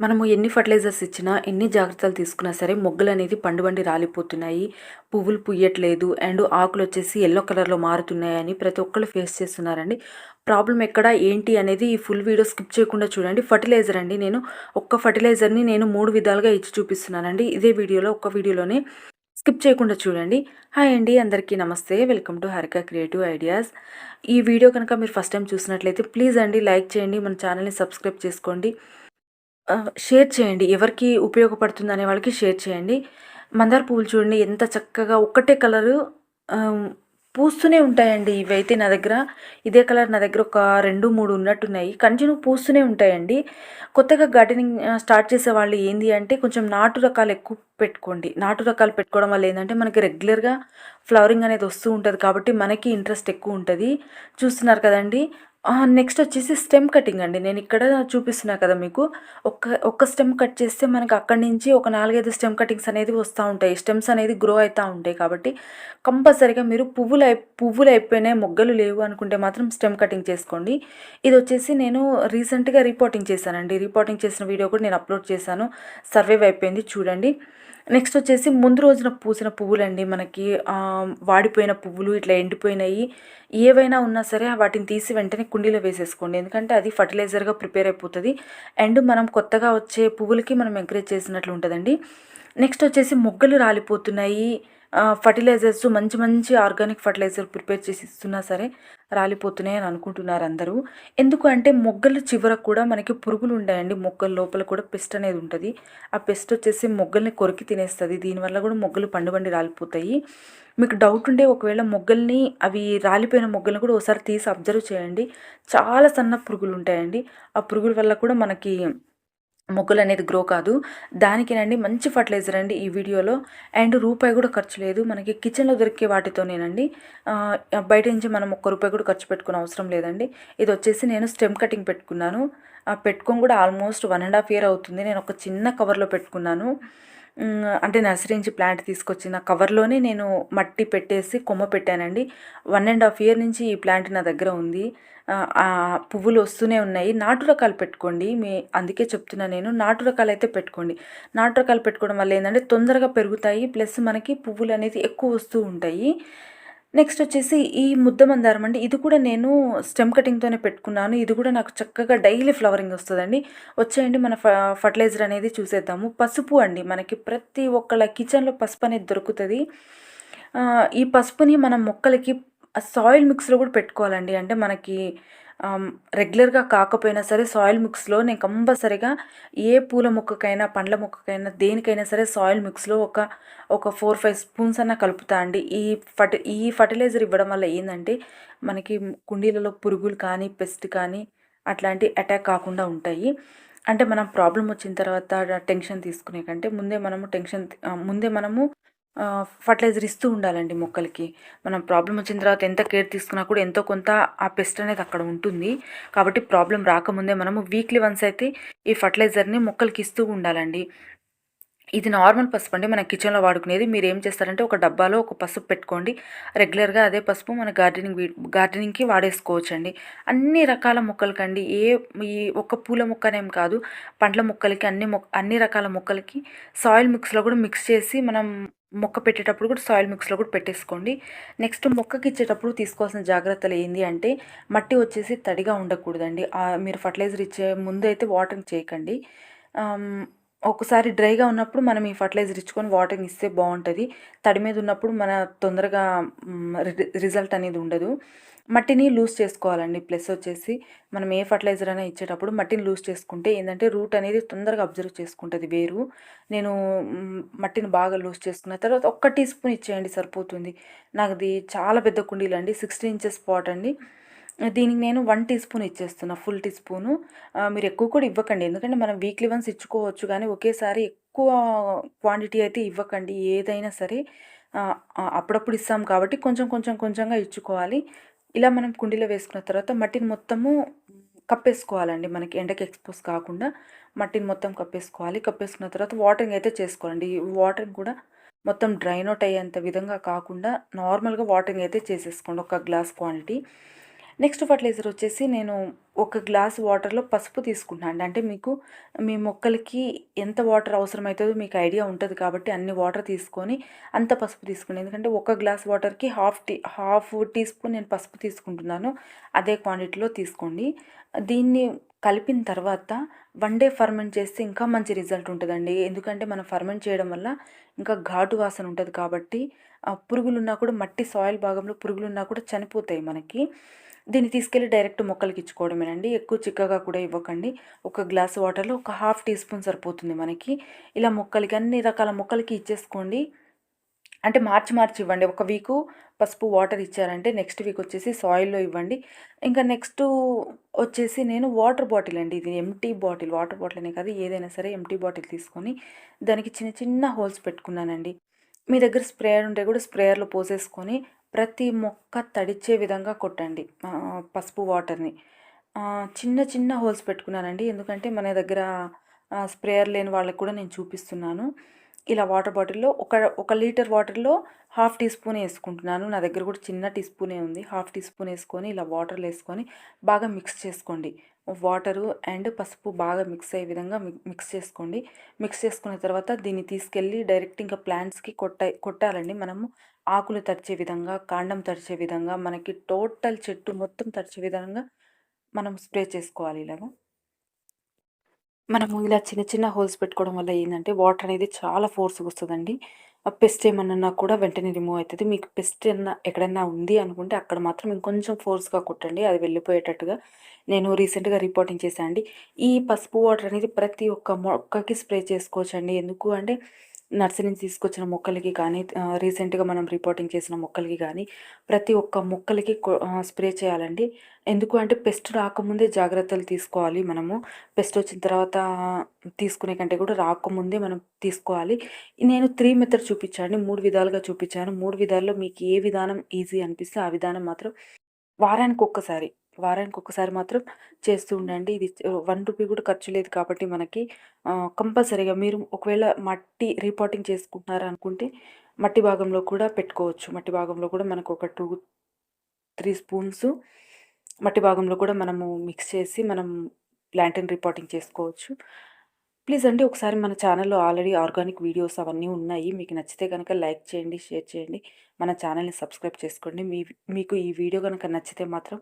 మనము ఎన్ని ఫర్టిలైజర్స్ ఇచ్చినా, ఎన్ని జాగ్రత్తలు తీసుకున్నా సరే మొగ్గలు అనేది పండుబండి రాలిపోతున్నాయి. పువ్వులు పుయ్యట్లేదు. అండ్ ఆకులు వచ్చేసి ఎల్లో కలర్‌లో మారుతున్నాయని ప్రతి ఒక్కళ్ళు ఫేస్ చేస్తున్నారండి. ప్రాబ్లమ్ ఎక్కడ, ఏంటి అనేది ఈ ఫుల్ వీడియో స్కిప్ చేయకుండా చూడండి. ఫర్టిలైజర్ అండి. నేను ఒక్క ఫర్టిలైజర్‌ని నేను మూడు విధాలుగా ఇచ్చి చూపిస్తున్నానండి. ఇదే వీడియోలో ఒక్క వీడియోలోనే స్కిప్ చేయకుండా చూడండి. హాయ్ అండి. అందరికీ నమస్తే. Welcome to Harika creative ideas. ఈ వీడియో కనుక మీరు ఫస్ట్ టైం చూసినట్లయితే ప్లీజ్ అండి లైక్ చేయండి. మన ఛానల్‌ని సబ్స్క్రైబ్ చేసుకోండి. షేర్ చేయండి. ఎవరికి ఉపయోగపడుతుందనే వాళ్ళకి షేర్ చేయండి. మందార పువ్వులు చూడండి ఎంత చక్కగా ఒక్కటే కలరు పూస్తూనే ఉంటాయండి. ఇవైతే నా దగ్గర ఇదే కలర్ నా దగ్గర ఒక 2, 3 ఉన్నట్టున్నాయి. కంటిన్యూ పూస్తూనే ఉంటాయండి. కొత్తగా గార్డెనింగ్ స్టార్ట్ చేసే వాళ్ళు ఏంది అంటే కొంచెం నాటు రకాలు ఎక్కువ పెట్టుకోండి. నాటు రకాలు పెట్టుకోవడం వల్ల ఏంటంటే మనకి రెగ్యులర్‌గా ఫ్లవరింగ్ అనేది వస్తూ ఉంటుంది కాబట్టి మనకి ఇంట్రెస్ట్ ఎక్కువ ఉంటుంది చూస్తున్నారు కదండీ! నెక్స్ట్ వచ్చేసి స్టెమ్ కటింగ్ అండి. నేను ఇక్కడ చూపిస్తున్నా కదా మీకు. ఒక్క ఒక్క స్టెమ్ కట్ చేస్తే మనకు అక్కడి నుంచి ఒక 4, 5 స్టెమ్ కటింగ్స్ అనేది వస్తూ ఉంటాయి. స్టెమ్స్ అనేది గ్రో అవుతూ ఉంటాయి కాబట్టి కంపల్సరీగా మీరు పువ్వులు అయి పువ్వులు అయిపోయినాయి, మొగ్గలు లేవు అనుకుంటే మాత్రం స్టెమ్ కటింగ్ చేసుకోండి. ఇది వచ్చేసి నేను రీసెంట్‌గా రిపోర్టింగ్ చేశానండి. రిపోర్టింగ్ చేసిన వీడియో కూడా నేను అప్లోడ్ చేశాను. సర్వైవ్ అయిపోయింది చూడండి. నెక్స్ట్ వచ్చేసి ముందు రోజున పూసిన పువ్వులండి మనకి వాడిపోయిన పువ్వులు ఇట్లా ఎండిపోయినాయి ఏవైనా ఉన్నా సరే వాటిని తీసి వెంటనే కుండీలో వేసేసుకోండి. ఎందుకంటే అది ఫర్టిలైజర్‌గా ప్రిపేర్ అయిపోతుంది అండ్ మనం కొత్తగా వచ్చే పువ్వులకి మనం ఎంకరేజ్ చేసినట్లు ఉంటుందండి నెక్స్ట్ వచ్చేసి మొగ్గలు రాలిపోతున్నాయి. ఫర్టిలైజర్స్ మంచి మంచి ఆర్గానిక్ ఫర్టిలైజర్ ప్రిపేర్ చేసి ఇస్తున్నా సరే రాలిపోతున్నాయి అని అనుకుంటున్నారు అందరూ. ఎందుకు అంటే మొగ్గలు చివరకు కూడా మనకి పురుగులు ఉంటాయండి. మొగ్గల లోపల కూడా పెస్ట్ అనేది ఉంటుంది ఆ పెస్ట్ వచ్చేసి మొగ్గల్ని కొరికి తినేస్తుంది దీనివల్ల కూడా మొగ్గలు పండుబండి రాలిపోతాయి. మీకు డౌట్ ఉంటే ఒకవేళ మొగ్గల్ని అవి రాలిపోయిన మొగ్గల్ని కూడా ఒకసారి తీసి అబ్జర్వ్ చేయండి. చాలా సన్న పురుగులు ఉంటాయండి. ఆ పురుగుల వల్ల కూడా మనకి మొగ్గులు అనేది గ్రో కాదు. దానికేనండి మంచి ఫర్టిలైజర్ అండి ఈ వీడియోలో. అండ్ రూపాయి కూడా ఖర్చు లేదు. మనకి కిచెన్‌లో దొరికే వాటితోనేనండి. బయట నుంచి మనం ఒక్క రూపాయి కూడా ఖర్చు పెట్టుకునే అవసరం లేదండి. ఇది వచ్చేసి నేను స్టెమ్ కటింగ్ పెట్టుకున్నాను. పెట్టుకొని కూడా almost one and half year అవుతుంది. నేను ఒక చిన్న కవర్‌లో పెట్టుకున్నాను. అంటే నర్సరీ నుంచి ప్లాంట్ తీసుకొచ్చిన కవర్‌లోనే నేను మట్టి పెట్టేసి కొమ్మ పెట్టానండి. 1 ½ ఇయర్ నుంచి ఈ ప్లాంట్ నా దగ్గర ఉంది. పువ్వులు వస్తూనే ఉన్నాయి. నాటు రకాలు పెట్టుకోండి. మీ అందుకే చెప్తున్నా నేను నాటు అయితే పెట్టుకోండి. నాటు రకాలు పెట్టుకోవడం వల్ల ఏంటంటే తొందరగా పెరుగుతాయి. ప్లస్ మనకి పువ్వులు అనేది ఎక్కువ వస్తూ ఉంటాయి. నెక్స్ట్ వచ్చేసి ఈ ముద్ద మందారం అండి. ఇది కూడా నేను స్టెమ్ కటింగ్‌తోనే పెట్టుకున్నాను. ఇది కూడా నాకు చక్కగా డైలీ ఫ్లవరింగ్ వస్తుందండి వచ్చేయండి మన ఫ ఫర్టిలైజర్ అనేది చూసేద్దాము. పసుపు అండి. మనకి ప్రతి ఒక్కళ్ళ కిచెన్‌లో పసుపు అనేది దొరుకుతుంది ఈ పసుపుని మనం మొక్కలకి సాయిల్ మిక్స్‌లో కూడా పెట్టుకోవాలండి. అంటే మనకి రెగ్యులర్‌గా కాకపోయినా సరే సాయిల్ మిక్స్‌లో నేను కంపల్సరీగా ఏ పూల మొక్కకైనా, పండ్ల మొక్కకైనా దేనికైనా సరే సాయిల్ మిక్స్‌లో ఒక ఒక 4, 5 స్పూన్స్ అన్నా కలుపుతా అండి. ఈ ఫర్టి ఈ ఫర్టిలైజర్ ఇవ్వడం వల్ల ఏంటంటే మనకి కుండీలలో పురుగులు కానీ, పెస్ట్ కానీ అట్లాంటి అటాక్ కాకుండా ఉంటాయి. అంటే మనం ప్రాబ్లం వచ్చిన తర్వాత టెన్షన్ తీసుకునే కంటే ముందే మనము టెన్షన్ ముందే మనము ఫర్టిలైజర్ ఇస్తూ ఉండాలండి మొక్కలకి. మనం ప్రాబ్లమ్ వచ్చిన తర్వాత ఎంత కేర్ తీసుకున్నా కూడా ఎంతో కొంత ఆ పెస్ట్ అనేది అక్కడ ఉంటుంది. కాబట్టి ప్రాబ్లం రాకముందే మనము వీక్లీ వన్స్ అయితే ఈ ఫర్టిలైజర్‌ని మొక్కలకి ఇస్తూ ఉండాలండి. ఇది నార్మల్ పసుపు అండి. మన కిచెన్‌లో వాడుకునేది. మీరు ఏం చేస్తారంటే ఒక డబ్బాలో ఒక పసుపు పెట్టుకోండి. రెగ్యులర్‌గా అదే పసుపు మన గార్డెనింగ్ గార్డెనింగ్‌కి వాడేసుకోవచ్చండి. అన్ని రకాల మొక్కలకండి. ఏ ఈ ఒక్క పూల మొక్కనేం కాదు. పండ్ల మొక్కలకి అన్ని మొక్క అన్ని రకాల మొక్కలకి సాయిల్ మిక్స్‌లో కూడా మిక్స్ చేసి మనం మొక్క పెట్టేటప్పుడు కూడా సాయిల్ మిక్స్‌లో కూడా పెట్టేసుకోండి. నెక్స్ట్ మొక్కకి ఇచ్చేటప్పుడు తీసుకోవాల్సిన జాగ్రత్తలు ఏంది అంటే మట్టి వచ్చేసి తడిగా ఉండకూడదండి. మీరు ఫర్టిలైజర్ ఇచ్చే ముందు అయితే వాటరింగ్ చేయకండి. ఒకసారి డ్రైగా ఉన్నప్పుడు మనం ఈ ఫర్టిలైజర్ ఇచ్చుకొని వాటరింగ్ ఇస్తే బాగుంటుంది తడి మీద ఉన్నప్పుడు మన తొందరగా రి రిజల్ట్ అనేది ఉండదు. మట్టిని లూజ్ చేసుకోవాలండి. ప్లస్ వచ్చేసి మనం ఏ ఫర్టిలైజర్ అయినా ఇచ్చేటప్పుడు మట్టిని లూజ్ చేసుకుంటే ఏంటంటే రూట్ అనేది తొందరగా అబ్జర్వ్ చేసుకుంటుంది వేరు. నేను మట్టిని బాగా లూజ్ చేసుకున్న తర్వాత ఒక్క టీ స్పూన్ ఇచ్చేయండి సరిపోతుంది. నాది చాలా పెద్ద కుండీలండి. 16 ఇంచెస్ పాట్ అండి. దీనికి నేను one teaspoon ఇచ్చేస్తున్నా. Full teaspoon. మీరు ఎక్కువ కూడా ఇవ్వకండి. ఎందుకంటే మనం వీక్లీ వన్స్ ఇచ్చుకోవచ్చు కానీ ఒకేసారి ఎక్కువ క్వాంటిటీ అయితే ఇవ్వకండి. ఏదైనా సరే అప్పుడప్పుడు ఇస్తాం కాబట్టి కొంచెం కొంచెం కొంచెంగా ఇచ్చుకోవాలి. ఇలా మనం కుండీలో వేసుకున్న తర్వాత మట్టిని మొత్తము కప్పేసుకోవాలండి. మనకి ఎండకి ఎక్స్‌పోజ్ కాకుండా మట్టిని మొత్తం కప్పేసుకోవాలి. కప్పేసుకున్న తర్వాత వాటరింగ్ అయితే చేసుకోవాలండి. వాటరింగ్ కూడా మొత్తం డ్రైన్ అవుట్ అయ్యేంత విధంగా కాకుండా నార్మల్‌గా వాటరింగ్ అయితే చేసేసుకోండి. ఒక గ్లాస్ క్వాంటిటీ. నెక్స్ట్ ఫర్టిలైజర్ వచ్చేసి నేను ఒక గ్లాస్ వాటర్లో పసుపు తీసుకుంటున్నాను అండి. అంటే మీకు మీ మొక్కలకి ఎంత వాటర్ అవసరమవుతుందో మీకు ఐడియా ఉంటుంది కాబట్టి అన్ని వాటర్ తీసుకొని అంత పసుపు తీసుకుని ఎందుకంటే ఒక గ్లాస్ వాటర్కి half tea half teaspoon నేను పసుపు తీసుకుంటున్నాను. అదే క్వాంటిటీలో తీసుకోండి. దీన్ని కలిపిన తర్వాత వన్ డే ఫర్మెంట్ చేస్తే ఇంకా మంచి రిజల్ట్ ఉంటుందండి. ఎందుకంటే మనం ఫర్మెంట్ చేయడం వల్ల ఇంకా ఘాటు వాసన ఉంటుంది కాబట్టి పురుగులున్నా కూడా మట్టి సాయిల్ భాగంలో పురుగులున్నా కూడా చనిపోతాయి మనకి. దీన్ని తీసుకెళ్ళి డైరెక్ట్ మొక్కలకి ఇచ్చుకోవడమేనండి. ఎక్కువ చిక్కగా కూడా ఇవ్వకండి. ఒక గ్లాస్ వాటర్లో ఒక హాఫ్ టీ స్పూన్ సరిపోతుంది మనకి. ఇలా మొక్కలకి అన్ని రకాల మొక్కలకి ఇచ్చేసుకోండి. అంటే మార్చి మార్చి ఇవ్వండి. ఒక వీకు పసుపు వాటర్ ఇచ్చారంటే నెక్స్ట్ వీక్ వచ్చేసి సాయిల్లో ఇవ్వండి. ఇంకా నెక్స్ట్ వచ్చేసి నేను వాటర్ బాటిల్ అండి. ఇది ఎంటీ బాటిల్. వాటర్ బాటిల్ అనే కాదు ఏదైనా సరే ఎంటీ బాటిల్ తీసుకొని దానికి చిన్న చిన్న హోల్స్ పెట్టుకున్నానండి. మీ దగ్గర స్ప్రేయర్ ఉంటే కూడా స్ప్రేయర్లో పోసేసుకొని ప్రతి మొక్క తడిచే విధంగా కొట్టండి పసుపు వాటర్ని. చిన్న చిన్న హోల్స్ పెట్టుకున్నానండి. ఎందుకంటే మన దగ్గర స్ప్రేయర్ లేని వాళ్ళకి కూడా నేను చూపిస్తున్నాను. ఇలా వాటర్ బాటిల్లో ఒక ఒక లీటర్ వాటర్లో హాఫ్ టీ స్పూన్ వేసుకుంటున్నాను. నా దగ్గర కూడా చిన్న టీ స్పూనే ఉంది. హాఫ్ టీ స్పూన్ వేసుకొని ఇలా వాటర్లో వేసుకొని బాగా మిక్స్ చేసుకోండి. వాటరు అండ్ పసుపు బాగా మిక్స్ అయ్యే విధంగా మిక్స్ చేసుకోండి. మిక్స్ చేసుకున్న తర్వాత దీన్ని తీసుకెళ్ళి డైరెక్ట్ ఇంకా ప్లాంట్స్కి కొట్ట కొట్టాలండి. మనము ఆకులు తడిచే విధంగా కాండం తడిచే విధంగా మనకి టోటల్ చెట్టు మొత్తం తడిచే విధంగా మనం స్ప్రే చేసుకోవాలి ఇలాగా మనము ఇలా చిన్న చిన్న హోల్స్ పెట్టుకోవడం వల్ల ఏంటంటే వాటర్ అనేది చాలా ఫోర్స్గా వస్తుందండి. పెస్ట్ ఏమన్నా కూడా వెంటనే రిమూవ్ అవుతుంది మీకు పెస్ట్ ఏమన్నా ఎక్కడైనా ఉంది అనుకుంటే అక్కడ మాత్రం ఇంకొంచెం ఫోర్స్గా కొట్టండి. అది వెళ్ళిపోయేటట్టుగా నేను రీసెంట్గా రిపోర్టింగ్ చేశాను అండి ఈ పసుపు వాటర్ అనేది ప్రతి ఒక్క మొక్కకి స్ప్రే చేసుకోవచ్చండి. ఎందుకు అంటే నర్సరీ నుంచి తీసుకొచ్చిన మొక్కలకి కానీ రీసెంట్గా మనం రిపోర్టింగ్ చేసిన మొక్కలకి కానీ ప్రతి ఒక్క మొక్కలకి స్ప్రే చేయాలండి. ఎందుకు అంటే పెస్ట్ రాకముందే జాగ్రత్తలు తీసుకోవాలి మనము. పెస్ట్ వచ్చిన తర్వాత తీసుకునే కంటే కూడా రాకముందే మనం తీసుకోవాలి. నేను త్రీ మెథడ్ చూపించాను మూడు విధాలుగా చూపించాను. మూడు విధాల్లో మీకు ఏ విధానం ఈజీ అనిపిస్తే ఆ విధానం మాత్రం వారానికి ఒక్కసారి వారానికి ఒకసారి మాత్రం చేస్తూ ఉండండి. ఇది వన్ రూపీ కూడా ఖర్చు లేదు కాబట్టి మనకి కంపల్సరీగా మీరు ఒకవేళ మట్టి రీపాటింగ్ చేసుకుంటున్నారా అనుకుంటే మట్టి భాగంలో కూడా పెట్టుకోవచ్చు. మట్టి భాగంలో కూడా మనకు ఒక టూ త్రీ స్పూన్స్ మట్టి భాగంలో కూడా మనము మిక్స్ చేసి మనం ప్లాంటన్ రిపోర్టింగ్ చేసుకోవచ్చు. ప్లీజ్ అండి ఒకసారి మన ఛానల్లో ఆల్రెడీ ఆర్గానిక్ వీడియోస్ అవన్నీ ఉన్నాయి. మీకు నచ్చితే కనుక లైక్ చేయండి షేర్ చేయండి. మన ఛానల్ని సబ్స్క్రైబ్ చేసుకోండి. మీ మీకు ఈ వీడియో కనుక నచ్చితే మాత్రం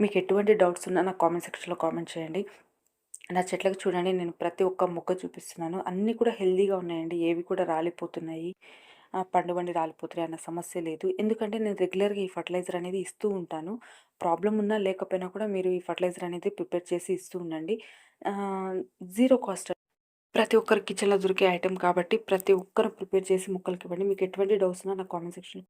మీకు ఎటువంటి డౌట్స్ ఉన్నా నా కామెంట్ సెక్షన్లో కామెంట్ చేయండి. నా చెట్లకు చూడండి నేను ప్రతి ఒక్క మొక్క చూపిస్తున్నాను. అన్నీ కూడా హెల్దీగా ఉన్నాయండి. ఏవి కూడా రాలిపోతున్నాయి. పండుబండి రాలిపోతున్నాయి అన్న సమస్య లేదు. ఎందుకంటే నేను రెగ్యులర్గా ఈ ఫర్టిలైజర్ అనేది ఇస్తూ ఉంటాను. ప్రాబ్లం ఉన్నా లేకపోయినా కూడా మీరు ఈ ఫర్టిలైజర్ అనేది ప్రిపేర్ చేసి ఇస్తూ ఉండండి. జీరో కాస్ట్ ప్రతి ఒక్కరి కిచెన్లో దొరికే ఐటెం కాబట్టి ప్రతి ఒక్కరు ప్రిపేర్ చేసి ముక్కలకి ఇవ్వండి. మీకు ఎటువంటి డౌట్స్ ఉన్నా నా కామెంట్ సెక్షన్